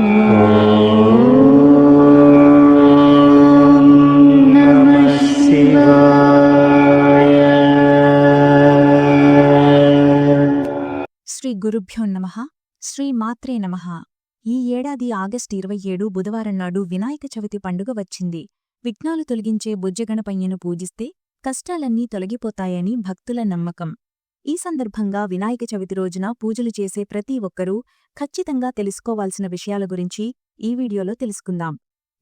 శ్రీ గురుభ్యో నమ శ్రీ మాత్రే నమ. ఈ ఏడాది ఆగస్టు ఇరవై ఏడు బుధవారం నాడు వినాయక చవితి పండుగ వచ్చింది. విఘ్నాలు తొలగించే బుజ్జగణపయ్యను పూజిస్తే కష్టాలన్నీ తొలగిపోతాయని భక్తుల నమ్మకం. ఈ సందర్భంగా వినాయక చవితి రోజున పూజలు చేసే ప్రతి ఒక్కరూ ఖచ్చితంగా తెలుసుకోవాల్సిన విషయాల గురించి ఈ వీడియోలో తెలుసుకుందాం.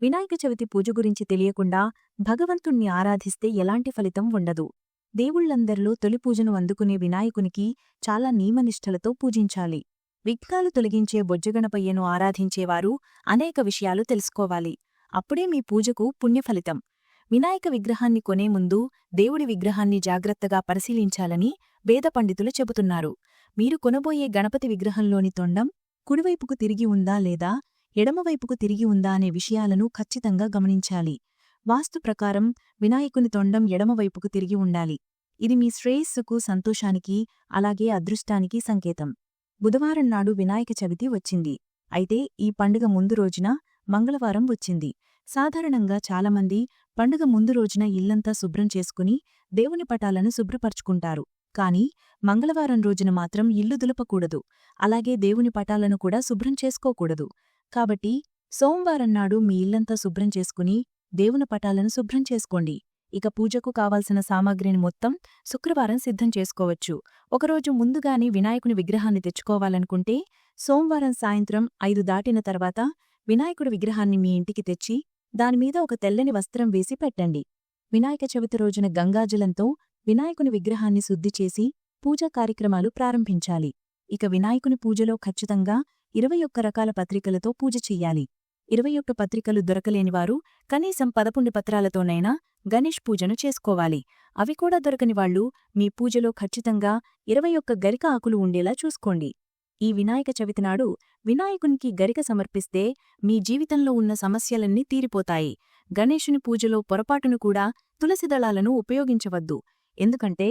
వినాయక చవితి పూజ గురించి తెలియకుండా భగవంతుణ్ణి ఆరాధిస్తే ఎలాంటి ఫలితం ఉండదు. దేవుళ్ళందరిలో తొలి పూజను అందుకునే వినాయకునికి చాలా నియమనిష్టలతో పూజించాలి. విఘ్నాలు తొలగించే బొజ్జగణపయ్యను ఆరాధించేవారు అనేక విషయాలు తెలుసుకోవాలి. అప్పుడే మీ పూజకు పుణ్యఫలితం. వినాయక విగ్రహాన్ని కొనే ముందు దేవుడి విగ్రహాన్ని జాగ్రత్తగా పరిశీలించాలని వేద పండితులు చెబుతున్నారు. మీరు కొనబోయే గణపతి విగ్రహంలోని తొండం కుడివైపుకు తిరిగి ఉందా లేదా ఎడమవైపుకు తిరిగి ఉందా అనే విషయాలను ఖచ్చితంగా గమనించాలి. వాస్తు ప్రకారం వినాయకుని తొండం ఎడమవైపుకు తిరిగి ఉండాలి. ఇది మీ శ్రేయస్సుకు సంతోషానికి అలాగే అదృష్టానికి సంకేతం. బుధవారం నాడు వినాయక చవితి వచ్చింది. అయితే ఈ పండుగ ముందు రోజున మంగళవారం వచ్చింది. సాధారణంగా చాలామంది పండుగ ముందు రోజున ఇల్లంతా శుభ్రం చేసుకుని దేవుని పటాలను శుభ్రపరుచుకుంటారు. కాని మంగళవారం రోజున మాత్రం ఇల్లు దులపకూడదు. అలాగే దేవుని పటాలను కూడా శుభ్రం చేసుకోకూడదు. కాబట్టి సోమవారం నాడు మీ ఇల్లంతా శుభ్రం చేసుకుని దేవుని పటాలను శుభ్రం చేసుకోండి. ఇక పూజకు కావాల్సిన సామాగ్రిని మొత్తం శుక్రవారం సిద్ధం చేసుకోవచ్చు. ఒకరోజు ముందుగానే వినాయకుని విగ్రహాన్ని తెచ్చుకోవాలనుకుంటే సోమవారం సాయంత్రం ఐదు దాటిన తర్వాత వినాయకుడి విగ్రహాన్ని మీ ఇంటికి తెచ్చి దానిమీద ఒక తెల్లని వస్త్రం వేసి పెట్టండి. వినాయక చవితి రోజున గంగాజలంతో వినాయకుని విగ్రహాన్ని శుద్ధి చేసి పూజా కార్యక్రమాలు ప్రారంభించాలి. ఇక వినాయకుని పూజలో ఖచ్చితంగా ఇరవై ఒక్క రకాల పత్రికలతో పూజ చెయ్యాలి ఇరవై ఒక్క పత్రికలు దొరకలేనివారు కనీసం పదకొండు పత్రాలతోనైనా గణేష్ పూజను చేసుకోవాలి. అవి కూడా దొరకని వాళ్ళు మీ పూజలో ఖచ్చితంగా ఇరవై ఒక్క గరిక ఆకులు ఉండేలా చూసుకోండి. ఈ వినాయక చవితి నాడు వినాయకునికి గరిక సమర్పిస్తే మీ జీవితంలో ఉన్న సమస్యలన్నీ తీరిపోతాయి. గణేశుని పూజలో పొరపాటును కూడా తులసిదళాలను ఉపయోగించవద్దు. ఎందుకంటే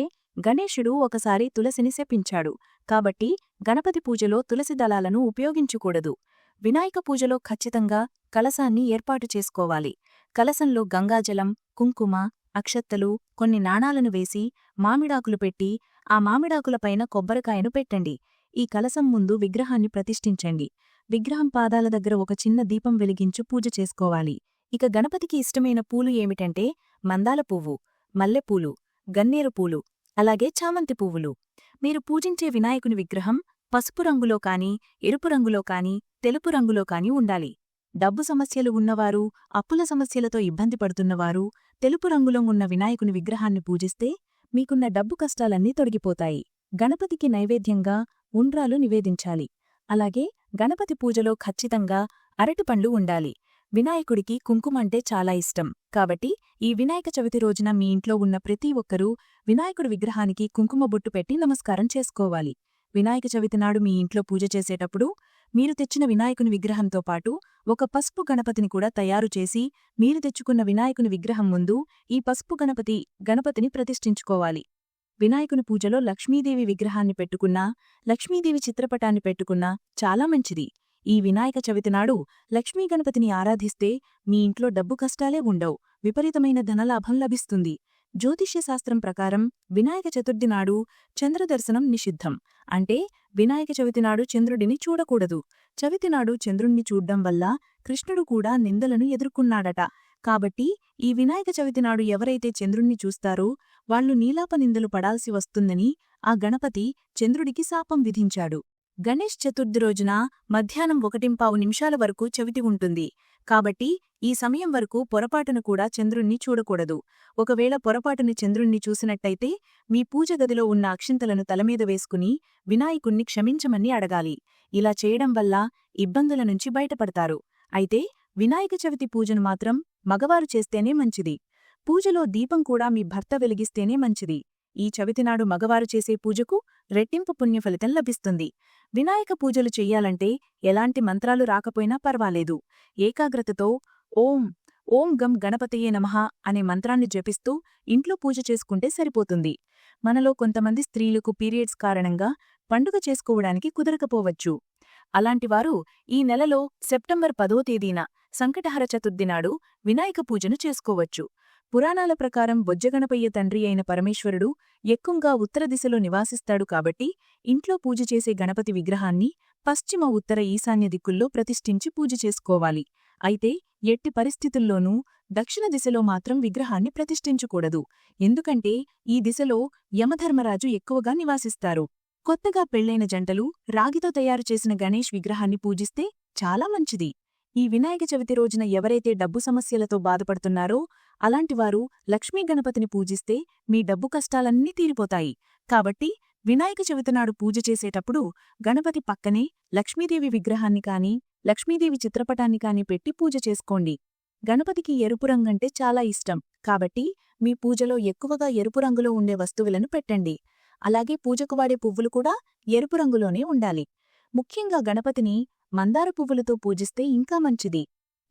గణేశుడు ఒకసారి తులసిని శపించాడు. కాబట్టి గణపతి పూజలో తులసి దళాలను ఉపయోగించకూడదు. వినాయక పూజలో ఖచ్చితంగా కలసాన్ని ఏర్పాటు చేసుకోవాలి. కలసంలో గంగాజలం కుంకుమ అక్షత్తలు కొన్ని నాణాలను వేసి మామిడాకులు పెట్టి ఆ మామిడాకులపైన కొబ్బరికాయను పెట్టండి. ఈ కలసం ముందు విగ్రహాన్ని ప్రతిష్ఠించండి. విగ్రహం పాదాల దగ్గర ఒక చిన్న దీపం వెలిగించు పూజ చేసుకోవాలి. ఇక గణపతికి ఇష్టమైన పూలు ఏమిటంటే మందాల పువ్వు మల్లెపూలు గన్నేరు పూలు అలాగే చామంతి పువ్వులు. మీరు పూజించే వినాయకుని విగ్రహం పసుపు రంగులో కాని ఎరుపు రంగులో కాని తెలుపు రంగులో కాని ఉండాలి. డబ్బు సమస్యలు ఉన్నవారు అప్పుల సమస్యలతో ఇబ్బంది పడుతున్నవారు తెలుపు రంగులో ఉన్న వినాయకుని విగ్రహాన్ని పూజిస్తే మీకున్న డబ్బు కష్టాలన్నీ తొలగిపోతాయి గణపతికి నైవేద్యంగా ఉండ్రాలు నివేదించాలి. అలాగే గణపతి పూజలో ఖచ్చితంగా అరటిపండ్లు ఉండాలి. వినాయకుడికి కుంకుమంటే చాలా ఇష్టం. కాబట్టి ఈ వినాయక చవితి రోజున మీ ఇంట్లో ఉన్న ప్రతి ఒక్కరూ వినాయకుడి విగ్రహానికి కుంకుమ బొట్టు పెట్టి నమస్కారం చేసుకోవాలి. వినాయక చవితి నాడు మీ ఇంట్లో పూజ చేసేటప్పుడు మీరు తెచ్చిన వినాయకుని విగ్రహంతో పాటు ఒక పసుపు గణపతిని కూడా తయారు చేసి మీరు తెచ్చుకున్న వినాయకుని విగ్రహం ముందు ఈ పసుపు గణపతి గణపతిని ప్రతిష్ఠించుకోవాలి. వినాయకుని పూజలో లక్ష్మీదేవి విగ్రహాన్ని పెట్టుకున్నా లక్ష్మీదేవి చిత్రపటాన్ని పెట్టుకున్నా చాలా మంచిది. ఈ వినాయక చవితి నాడు లక్ష్మీ గణపతిని ఆరాధిస్తే మీ ఇంట్లో డబ్బు కష్టాలే ఉండవు. విపరీతమైన ధనలాభం లభిస్తుంది. జ్యోతిష్యశాస్త్రం ప్రకారం వినాయక చతుర్థి నాడు చంద్రదర్శనం నిషిద్ధం. అంటే వినాయక చవితి నాడు చంద్రుడిని చూడకూడదు. చవితి నాడు చంద్రుణ్ణి చూడ్డం వల్ల కృష్ణుడు కూడా నిందలను ఎదుర్కొన్నాడట. కాబట్టి ఈ వినాయక చవితి నాడు ఎవరైతే చంద్రుణ్ణి చూస్తారో వాళ్ళు నీలాప నిందలు పడాల్సి వస్తుందని ఆ గణపతి చంద్రుడికి శాపం విధించాడు. గణేష్ చతుర్థి రోజున మధ్యాహ్నం ఒకటింపావు నిమిషాల వరకు చవితి ఉంటుంది. కాబట్టి ఈ సమయం వరకు పొరపాటును కూడా చంద్రుణ్ణి చూడకూడదు. ఒకవేళ పొరపాటుని చంద్రుణ్ణి చూసినట్టయితే మీ పూజ గదిలో ఉన్న అక్షింతలను తలమీద వేసుకుని వినాయకుణ్ణి క్షమించమని అడగాలి. ఇలా చేయడం వల్ల ఇబ్బందుల నుంచి బయటపడతారు. అయితే వినాయక చవితి పూజను మాత్రం మగవారు చేస్తేనే మంచిది. పూజలో దీపం కూడా మీ భర్త వెలిగిస్తేనే మంచిది. ఈ చవితినాడు మగవారు చేసే పూజకు రెట్టింపు పుణ్యఫలితం లభిస్తుంది. వినాయక పూజలు చెయ్యాలంటే ఎలాంటి మంత్రాలు రాకపోయినా పర్వాలేదు. ఏకాగ్రతతో ఓం ఓం గం గణపతయే నమః అనే మంత్రాన్ని జపిస్తూ ఇంట్లో పూజ చేసుకుంటే సరిపోతుంది. మనలో కొంతమంది స్త్రీలకు పీరియడ్స్ కారణంగా పండుగ చేసుకోవడానికి కుదరకపోవచ్చు. అలాంటివారు ఈ నెలలో సెప్టెంబర్ పదో తేదీన సంకటహర చతుర్థి నాడు వినాయక పూజను చేసుకోవచ్చు. పురాణాల ప్రకారం బొజ్జగణపయ్య తండ్రి అయిన పరమేశ్వరుడు ఎక్కువగా ఉత్తర దిశలో నివాసిస్తాడు కాబట్టి ఇంట్లో పూజ చేసే గణపతి విగ్రహాన్ని పశ్చిమ ఉత్తర ఈశాన్య దిక్కుల్లో ప్రతిష్ఠించి పూజ చేసుకోవాలి. అయితే ఎట్టి పరిస్థితుల్లోనూ దక్షిణ దిశలో మాత్రం విగ్రహాన్ని ప్రతిష్ఠించకూడదు. ఎందుకంటే ఈ దిశలో యమధర్మరాజు ఎక్కువగా నివాసిస్తారు. కొత్తగా పెళ్ళైన జంటలు రాగితో తయారు చేసిన గణేష్ విగ్రహాన్ని పూజిస్తే చాలా మంచిది. ఈ వినాయక చవితి రోజున ఎవరైతే డబ్బు సమస్యలతో బాధపడుతున్నారో అలాంటివారు లక్ష్మీ గణపతిని పూజిస్తే మీ డబ్బు కష్టాలన్నీ తీరిపోతాయి. కాబట్టి వినాయక చవితి నాడు పూజ చేసేటప్పుడు గణపతి పక్కనే లక్ష్మీదేవి విగ్రహాన్ని కాని లక్ష్మీదేవి చిత్రపటాన్ని కాని పెట్టి పూజ చేసుకోండి. గణపతికి ఎరుపు రంగంటే చాలా ఇష్టం. కాబట్టి మీ పూజలో ఎక్కువగా ఎరుపు రంగులో ఉండే వస్తువులను పెట్టండి. అలాగే పూజకు వాడే పువ్వులు కూడా ఎరుపు రంగులోనే ఉండాలి. ముఖ్యంగా గణపతిని మందార పువ్వులతో పూజిస్తే ఇంకా మంచిది.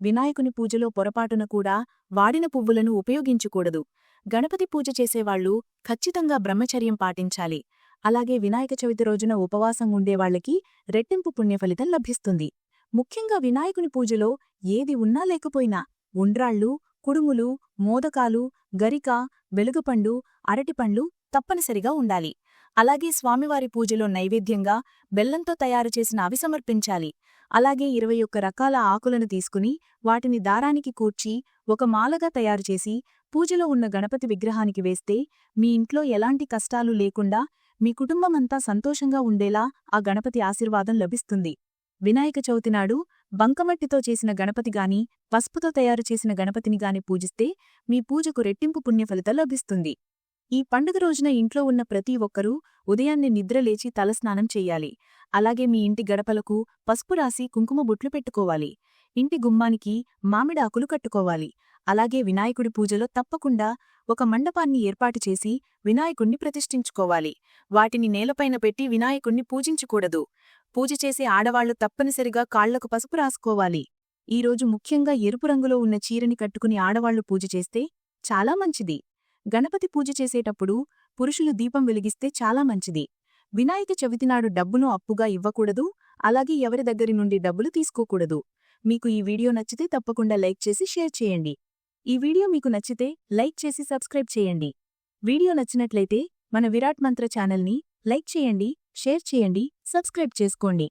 వినాయకుని పూజలో పొరపాటున కూడా వాడిన పువ్వులను ఉపయోగించకూడదు. గణపతి పూజ చేసేవాళ్ళు ఖచ్చితంగా బ్రహ్మచర్యం పాటించాలి. అలాగే వినాయక చవితి రోజున ఉపవాసం ఉండేవాళ్ళకి రెట్టింపు పుణ్యఫలితం లభిస్తుంది. ముఖ్యంగా వినాయకుని పూజలో ఏది ఉన్నా లేకపోయినా ఉండ్రాళ్ళు కుడుములు మోదకాలు గరిక వెలుగుపండు అరటిపండ్లు తప్పనిసరిగా ఉండాలి. అలాగే స్వామివారి పూజలో నైవేద్యంగా బెల్లంతో తయారు చేసిన అవి సమర్పించాలి. అలాగే ఇరవై ఒక్క రకాల ఆకులను తీసుకుని వాటిని దారానికి కూర్చి ఒక మాలగా తయారుచేసి పూజలో ఉన్న గణపతి విగ్రహానికి వేస్తే మీ ఇంట్లో ఎలాంటి కష్టాలు లేకుండా మీ కుటుంబమంతా సంతోషంగా ఉండేలా ఆ గణపతి ఆశీర్వాదం లభిస్తుంది. వినాయక చవితి నాడు బంకమట్టితో చేసిన గణపతి గాని పసుపుతో తయారు చేసిన గణపతిని గాని పూజిస్తే మీ పూజకు రెట్టింపు పుణ్యఫలితం లభిస్తుంది. ఈ పండుగ రోజున ఇంట్లో ఉన్న ప్రతి ఒక్కరూ ఉదయాన్నే నిద్రలేచి తలస్నానం చెయ్యాలి అలాగే మీ ఇంటి గడపలకు పసుపు రాసి కుంకుమ బుట్లు పెట్టుకోవాలి. ఇంటి గుమ్మానికి మామిడాకులు కట్టుకోవాలి. అలాగే వినాయకుడి పూజలో తప్పకుండా ఒక మండపాన్ని ఏర్పాటు చేసి వినాయకుణ్ణి ప్రతిష్ఠించుకోవాలి. వాటిని నేలపైన పెట్టి వినాయకుణ్ణి పూజించకూడదు. పూజ చేసే ఆడవాళ్ళు తప్పనిసరిగా కాళ్ళకు పసుపు రాసుకోవాలి. ఈరోజు ముఖ్యంగా ఎరుపు రంగులో ఉన్న చీరని కట్టుకుని ఆడవాళ్ళు పూజ చేస్తే చాలా మంచిది. గణపతి పూజ చేసేటప్పుడు పురుషులు దీపం వెలిగిస్తే చాలా మంచిది. వినాయక చవితినాడు డబ్బును అప్పుగా ఇవ్వకూడదు అలాగే ఎవరి దగ్గరి నుండి డబ్బులు తీసుకోకూడదు. మీకు ఈ వీడియో నచ్చితే తప్పకుండా లైక్ చేసి షేర్ చేయండి. ఈ వీడియో మీకు నచ్చితే లైక్ చేసి సబ్స్క్రైబ్ చేయండి. వీడియో నచ్చినట్లయితే మన విరాట్ మంత్ర ఛానల్ని లైక్ చేయండి షేర్ చేయండి సబ్స్క్రైబ్ చేసుకోండి.